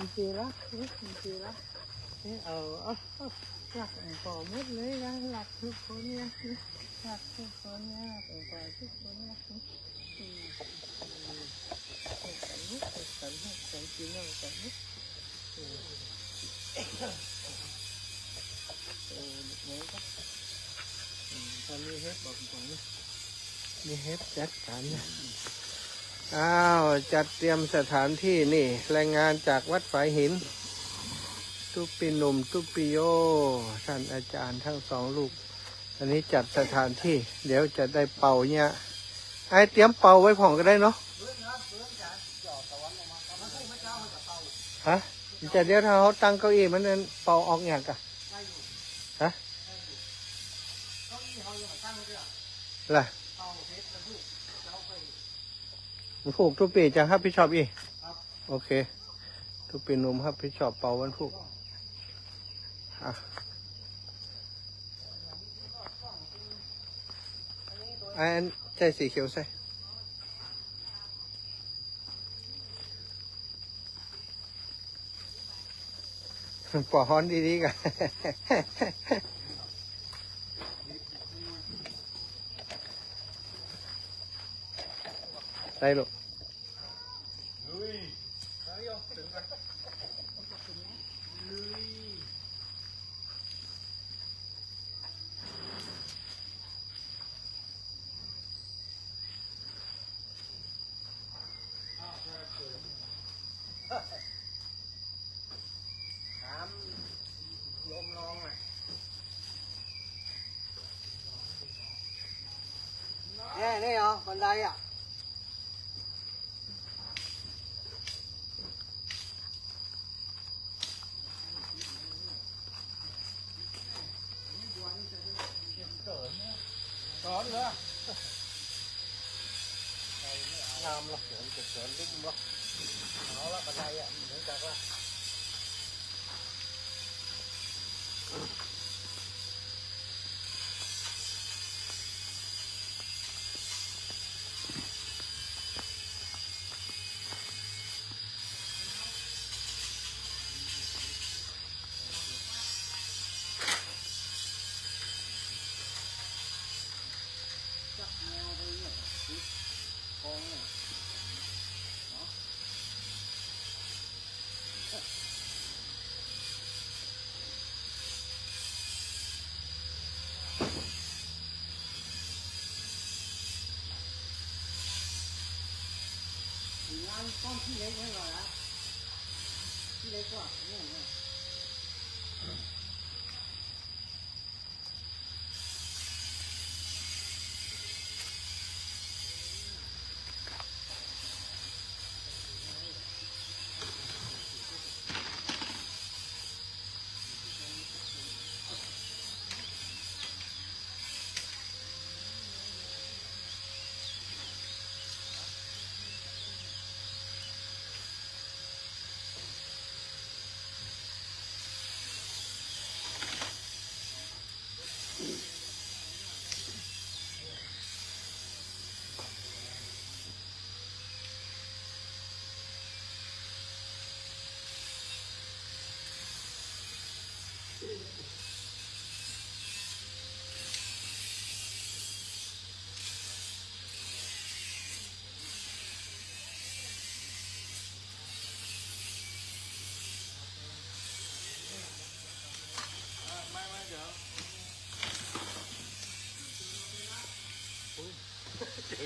มันจีรักมันจีรักนี่เอาเอาเอาหลักองค์ก่อมดเลยนะหลักทุกคนเนี่ยหลักทุกคนเนี่ยหลักองค์ก่อทุกคนเนี่ยอืมอืมหกสันหกสันหกสันจีน้องสันหกอืมเออเด็กน้อยก็อืมตอนนี้เฮ็ดบอกตรงนี้มีเฮ็ดจัดการนะ อ้าวจัดเตรียมสถานที่นี่แรงงานจากวัดฝายหิน ตุปปีหนุ่มตุปปีโย ท่านอาจารย์ทั้งสองลูก อันนี้จัดสถานที่ เดี๋ยวจะได้เป่าเนี่ยไอเตรียมเป่าไว้ผ่องก็ได้เนาะฮะจะเดี๋ยวถ้าเขาตั้งเก้าอี้มันนั้นเป่าออกอย่างกะฮะล่ะ ผูกทุกปีจะรับผิดชอบอีกโอเค ทุกปีนุ่มรับผิดชอบเป่าวันผูกอะอันใจสีเขียวใส่ปอฮ้อนดีๆกัน ได้ลูกถามลมลองอะเนี่นี่เหรอบันไดอะ ร้อนเลยงามหรอเสือนจะเสือนลึกมั้งเอาละกระไดอะเหมือนกันว่า งานต้นที่เล็กให้หน่อยนะที่เล็กกว่าเนี่ย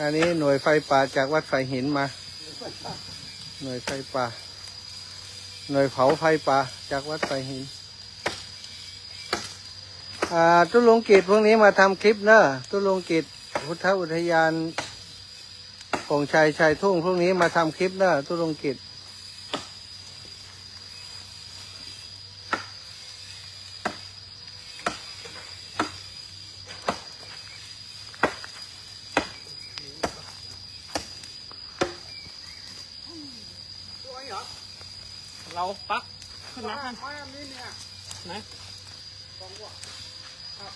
อันนี้หน่วยไฟป่าจากวัดไฟหินมา หน่วยไฟป่า หน่วยเผาไฟป่าจากวัดไฟหิน อ่าตุลงกิจพวกนี้มาทำคลิปเนอะตุลงกิจพุทธอุทยานองค์ชัยชัยทุ่งพวกนี้มาทำคลิปเนอะตุลงกิจ ตัวเหรอ เราปักขึ้นมาข้างไม้อันนี้เนี่ยไหนสองหัวครับ